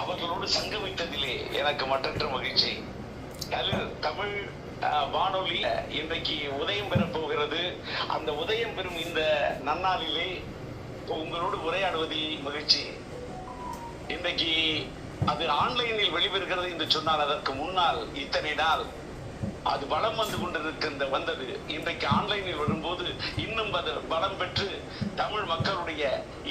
அவர்களோடு சங்கமித்ததிலே எனக்கு மற்றற்ற மகிழ்ச்சி. தமிழ் தமிழ் வானொலி இன்றைக்கு உதயம் பெற போகிறது. அந்த உதயம் பெறும் இந்த நன்னாளிலே உங்களோடு உரையாடுவதில் மகிழ்ச்சி. இன்றைக்கு அது ஆன்லைனில் வெளிவருகிறது என்று சொன்னால் அதற்கு முன்னால் இத்தனை நாள் அது வளம் வந்து கொண்டிருக்கின்ற வந்தது. இன்றைக்கு ஆன்லைனில் வரும்போது இன்னும் அது பலம் பெற்று தமிழ் மக்களுடைய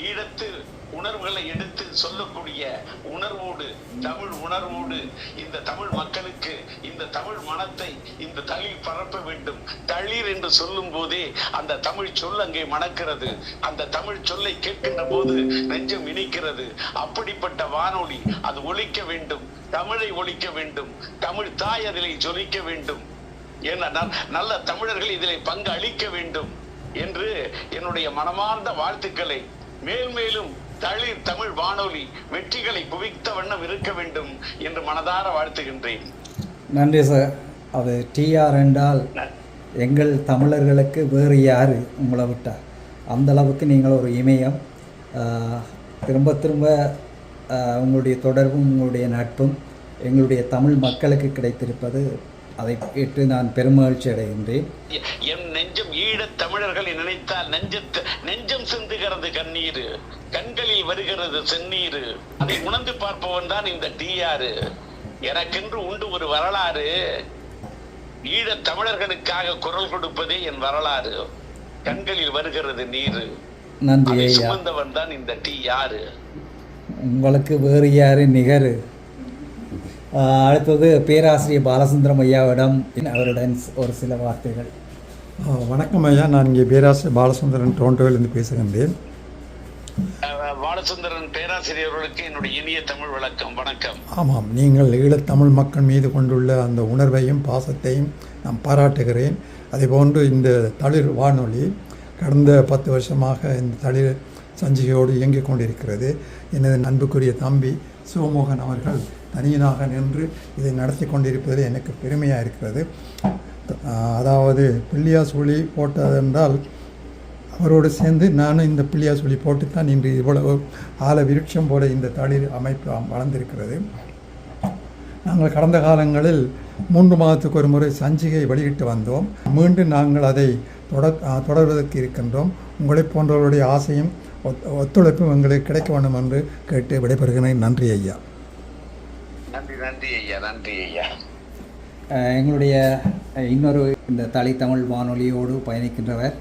ஈழத்து உணர்வுகளை எடுத்து சொல்லக்கூடிய உணர்வோடு தமிழ் உணர்வோடு இந்த தமிழ் மக்களுக்கு இந்த தமிழ் மனத்தை இந்த தளிர் பரப்ப வேண்டும். தளிர் என்று சொல்லும் போதே அந்த தமிழ் சொல் அங்கே மணக்கிறது. அந்த தமிழ் சொல்லை கேட்கின்ற போது நெஞ்சம் இனிக்கிறது. அப்படிப்பட்ட வானொலி அது ஒழிக்க வேண்டும். தமிழை ஒழிக்க வேண்டும். தமிழ் தாய் அதிலே ஜொலிக்க வேண்டும். ஏன்னா நல்- நல்ல தமிழர்கள் இதிலே பங்கு அளிக்க வேண்டும் என்று என்னுடைய மனமார்ந்த வாழ்த்துக்களை மேல் மேலும் தளிர் தமிழ் வானொலி வெற்றிகளை குவித்த வண்ணம் இருக்க வேண்டும் என்று மனதார வாழ்த்துகின்றேன். நன்றி சார். அது டிஆர் என்றால் எங்கள் தமிழர்களுக்கு வேறு யார் உங்களை விட்டார் அந்த அளவுக்கு நீங்கள் ஒரு இமயம். திரும்ப திரும்ப உங்களுடைய தொடர்பும் உங்களுடைய நட்பும் எங்களுடைய தமிழ் மக்களுக்கு கிடைத்திருப்பது அதை ஏற்று நான் பெருமகிழ்ச்சி அடைகின்றேன். என் நெஞ்சம் ஈழத் தமிழர்களை நினைத்தால் நெஞ்சத்து நெஞ்சம் சிந்துகிறது கண்ணீர். கண்களில் வருகிறது செந்நீர். அதை உணர்ந்து பார்ப்பவன் தான் இந்த டிஆர் எனக்கென்று உண்டு ஒரு வரலாறு. ஈழத் தமிழர்களுக்காக குரல் கொடுப்பதே என் வரலாறு. கண்களில் வருகிறது நீர். நன்றி சுமந்தவன் தான் இந்த டி யாரு உங்களுக்கு வேறு யார் நிகர். அடுத்தது பேராசிரியர் பாலசுந்தரம் ஐயாவிடம் அவருடன் ஒரு சில வார்த்தைகள். வணக்கம் ஐயா. நான் இங்கே பேராசிரியர் பாலசுந்தரன் டொரண்டோவிலிருந்து பேசுகின்றேன். பாலசுந்தரன் பேராசிரியர்களுக்கு என்னுடைய இனிய தமிழ் வணக்கம். வணக்கம். ஆமாம் நீங்கள் ஈழத்தமிழ் மக்கள் மீது கொண்டுள்ள அந்த உணர்வையும் பாசத்தையும் நான் பாராட்டுகிறேன். அதேபோன்று இந்த தளிர் வானொலி கடந்த பத்து வருஷமாக இந்த தளிர் சஞ்சிகையோடு இயங்கிக் கொண்டிருக்கிறது. எனது அன்புக்குரிய தம்பி சிவமோகன் அவர்கள் தனியனாக நின்று இதை நடத்தி கொண்டிருப்பதில் எனக்கு பெருமையாக இருக்கிறது. அதாவது பிள்ளையா போட்டதென்றால் அவரோடு சேர்ந்து நானும் இந்த பிள்ளையா போட்டுத்தான் இன்று இவ்வளவு ஆல விருட்சம் போல இந்த தளிர் அமைப்பு வளர்ந்திருக்கிறது. நாங்கள் கடந்த காலங்களில் மூன்று மாதத்துக்கு ஒரு முறை சஞ்சிகை வெளியிட்டு வந்தோம். மீண்டும் நாங்கள் அதை தொடர் தொடர்வதற்கு இருக்கின்றோம். உங்களைப் போன்றவருடைய ஆசையும் ஒத்துழைப்பும் எங்களுக்கு கிடைக்க வேண்டும் என்று கேட்டு விடைபெறுகிறேன். நன்றி ஐயா. நன்றி நன்றி ஐயா நன்றி ஐயா. எங்களுடைய இன்னொரு இந்த தலை தமிழ் வானொலியோடு பயணிக்கின்றவர்.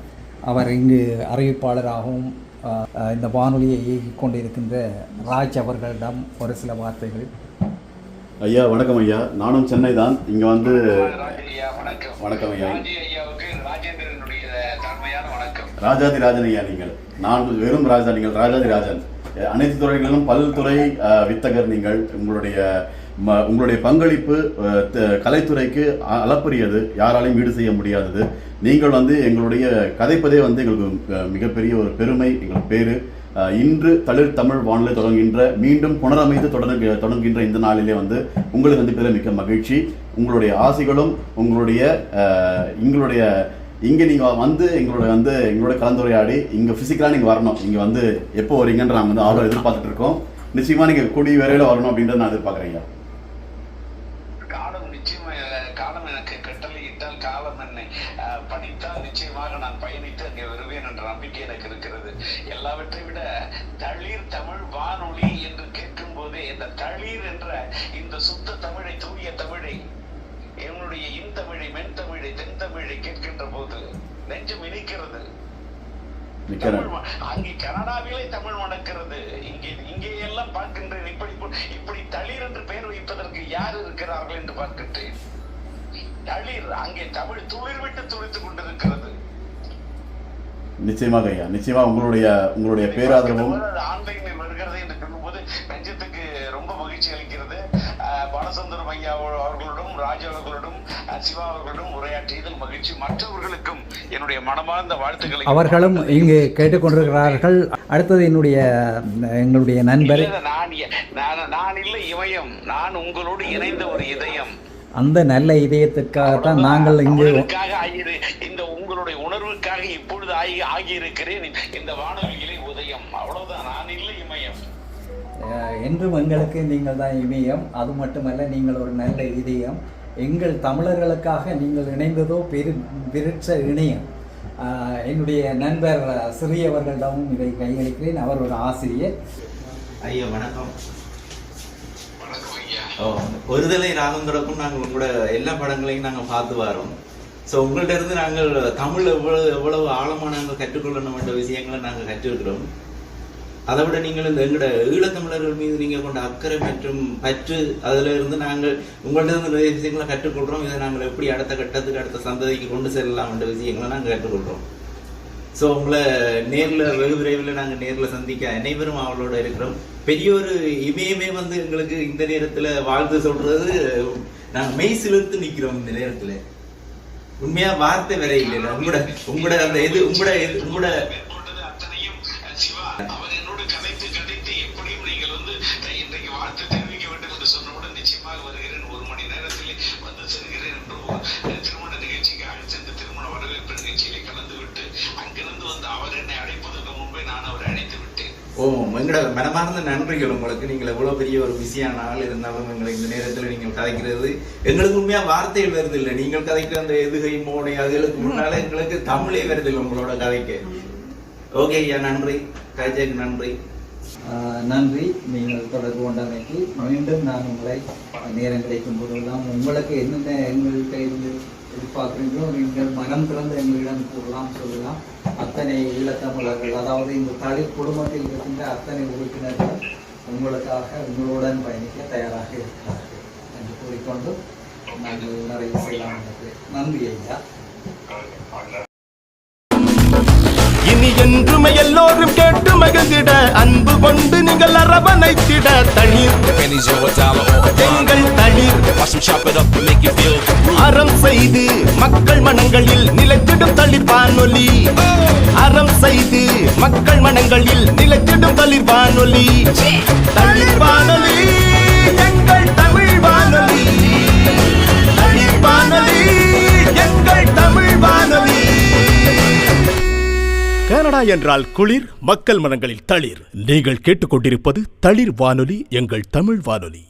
அவர் இங்கு அறிவிப்பாளராகவும் இந்த வானொலியை இயக்கிக் கொண்டிருக்கின்ற ராஜ் அவர்களிடம் ஒரு சில வார்த்தைகள். ஐயா வணக்கம் ஐயா. நானும் சென்னை தான் இங்கே வந்து வணக்கம் வணக்கம். ஐயா. ராஜாதி ராஜன் ஐயா நீங்கள். நான் வெறும் ராஜா நீங்கள் ராஜாதி ராஜன். அனைத்து துறைகளிலும் பல்துறை வித்தகர் நீங்கள். உங்களுடைய உங்களுடைய பங்களிப்பு கலைத்துறைக்கு அ- அளப்பரியது. யாராலையும் ஈடு செய்ய முடியாதது. நீங்கள் வந்து எங்களுடைய கதைப்பதே வந்து எங்களுக்கு மிகப்பெரிய ஒரு பெருமை எங்களுக்கு பேரு. இன்று தளிர் தமிழ் வானிலை தொடங்குகின்ற மீண்டும் புனரமைத்து தொடங்க தொடங்குகின்ற இந்த நாளிலே வந்து உங்களுக்கு வந்து பெரிய மிக்க மகிழ்ச்சி. உங்களுடைய ஆசைகளும் உங்களுடைய எங்களுடைய இங்கே நீங்கள் வந்து எங்களோட வந்து எங்களோட கலந்துரையாடி இங்கே ஃபிசிக்கலாக நீங்கள் வரணும். இங்கே வந்து எப்போ வரீங்கன்ற நாங்கள் வந்து ஆர்வம் எதிர்பார்த்துட்டு இருக்கோம். நிச்சயமாக நீங்கள் கூடிய விரைவில் வரணும் அப்படின்றத நான் எதிர்பார்க்குறேன் ஐயா. காலம் நிச்சயமா அஹ், காலம் எனக்கு கட்டளையிட்டால் காலம் என்னை படித்தால் நிச்சயமாக நான் பயணித்து அங்கே வருவேன் என்ற நம்பிக்கை எனக்கு இருக்கிறது. எல்லாவற்றை விட தளிர் தமிழ் வானொலி என்று கேட்கும் போதே இந்த தளிர் என்ற இந்த சுத்த தமிழை தூய தமிழை என்னுடைய இன்தமிழை மென்தமிழை தென்தமிழை கேட்கின்ற போது நெஞ்சம் இனிக்கிறது. அங்கே கனடாவிலே தமிழ் மணக்கிறது இங்கே இங்கே எல்லாம் பார்க்கின்றேன். இப்படி இப்படி தளிர் என்று பெயர் வைப்பதற்கு யார் இருக்கிறார்கள் என்று பார்க்கின்றேன். தளிர். அங்கே தமிழ் துளிர் விட்டு துளித்துக் கொண்டிருக்கிறது. நிச்சயமாக ஐயா நிச்சயமா உங்களுடைய உங்களுடைய பேராதரவும் ஆன்லைனில் வருகிறது என்று சொல்லும்போது நெஞ்சத்துக்கு ரொம்ப மகிழ்ச்சி அளிக்கிறது. பாலசுந்தரம் ஐயா அவர்களுடன் ராஜா அவர்களுடன் அஹ், சிவா அவர்களுடன் உரையாற்றியதில் மகிழ்ச்சி. மற்றவர்களுக்கும் என்னுடைய மனமார்ந்த வாழ்த்துக்களை அவர்களும் இங்கு கேட்டுக்கொண்டிருக்கிறார்கள். அடுத்தது என்னுடைய எங்களுடைய நண்பர். இல்ல, நான் எ- நான் நான் இல்லை இமயம் நான் உங்களோடு இணைந்த ஒரு இதயம். அந்த நல்ல இதயத்திற்காகத்தான் நாங்கள் இங்கு இந்த உங்களுடைய உணர்வுக்காக இப்பொழுது ஆகி ஆகியிருக்கிறேன். இந்த வானொலியிலே உதயம். அவ்வளவுதான். நான் இல்லை இமயம். என்றும் எங்களுக்கு நீங்கள் தான் இமயம். அது மட்டுமல்ல நீங்கள் ஒரு நல்ல இதயம். எங்கள் தமிழர்களுக்காக நீங்கள் இணைந்ததோ பெரு விருட்ச இணையம். என்னுடைய நண்பர் சிறியவர்களிடமும் இதை கையளிக்கிறேன். அவர் ஒரு ஆசிரியர். ஐயா வணக்கம். ஒருதலை ராகங்கிறக்கும் நாங்கள் உங்களோட எல்லா படங்களையும் நாங்கள் பார்த்து வரோம். ஸோ உங்கள்கிட்ட இருந்து நாங்கள் தமிழ் எவ்வளவு எவ்வளவு ஆழமாக நாங்கள் கற்றுக்கொள்ளணும் என்ற விஷயங்களை நாங்கள் கற்றுக்கிறோம். அதை விட நீங்கள் இந்த எங்களோட ஈழத்தமிழர்கள் மீது நீங்கள் கொண்ட அக்கறை மற்றும் பற்று அதில் இருந்து நாங்கள் உங்கள்கிட்ட இருந்து நிறைய விஷயங்களை கற்றுக்கொள்கிறோம் இதை நாங்கள் எப்படி அடுத்த கட்டத்துக்கு அடுத்த சந்ததிக்கு கொண்டு செல்லலாம் என்ற விஷயங்களை நாங்கள் கற்றுக்கொள்கிறோம் ஸோ உங்களை நேரில் வெகு விரைவில் நாங்கள் நேரில் சந்திக்க அனைவரும் அவளோட இருக்கிறோம். பெரிய ஒரு இமயமே வந்து எங்களுக்கு இந்த நேரத்தில் வாழ்த்து சொல்றது நாங்கள் மெய் சிலிர்த்து நிற்கிறோம் இந்த நேரத்தில். உண்மையா வார்த்தை வேற இல்லை உங்களோட உங்களோட அந்த இது உங்களோட இது உங்களோட ஓ எங்களோட மனமார்ந்த நன்றிகள் உங்களுக்கு. நீங்கள் எவ்வளோ பெரிய ஒரு பிஸியான ஆள் இருந்தாலும் எங்களை இந்த நேரத்தில் நீங்கள் கதைக்கிறது எங்களுக்கு உண்மையாக வார்த்தைகள் வருது இல்லை? நீங்கள் கதைக்கிற அந்த எதுகை மோனை அதுகளுக்கு முன்னால எங்களுக்கு தமிழே வருது இல்லை உங்களோட கதைக்கு. ஓகே ஐயா நன்றி. காய்ச்சலுக்கு நன்றி. நன்றி. நீங்கள் தொடர்பு கொண்டமைக்கு மீண்டும் நான் உங்களை நேரம் கிடைக்கும் போதெல்லாம் உங்களுக்கு என்னென்ன எங்கள்கிட்ட இருந்து எதிர்பார்க்கின்றோம் நீங்கள் மனம் திறந்த எங்களிடம் கூறலாம் சொல்லலாம் அத்தனை ஈழத்தமிழர்கள் அதாவது இந்த தலித் குடும்பத்தில் இருக்கின்ற அத்தனை உறுப்பினர்கள் உங்களுக்காக உங்களுடன் பயணிக்க தயாராக இருக்கிறார்கள் என்று கூறிக்கொண்டு நாங்கள் நிறைய செய்யலாம் என்று. நன்றி ஐயா இனி என்றுமை எல்லோரும் கேட்டு மகிழ்ந்திட அன்பு கொண்டு நீங்கள் அரவணைத்திட தளிர் pennies or a dollar or a dime. எங்கள் தளிர் Watch them chop it up and make you feel அறம் செய்து மக்கள் மனங்களில் நிலைத்திடும் தளிர் வானொலி அறம் செய்து மக்கள் மனங்களில் நிலைத்திடும் தளிர் வானொலி தளிர் வானொலி எங்கள் கனடா என்றால் குளிர் மக்கள் மனங்களில் தளிர். நீங்கள் கேட்டுக்கொண்டிருப்பது தளிர் வானொலி எங்கள் தமிழ் வானொலி.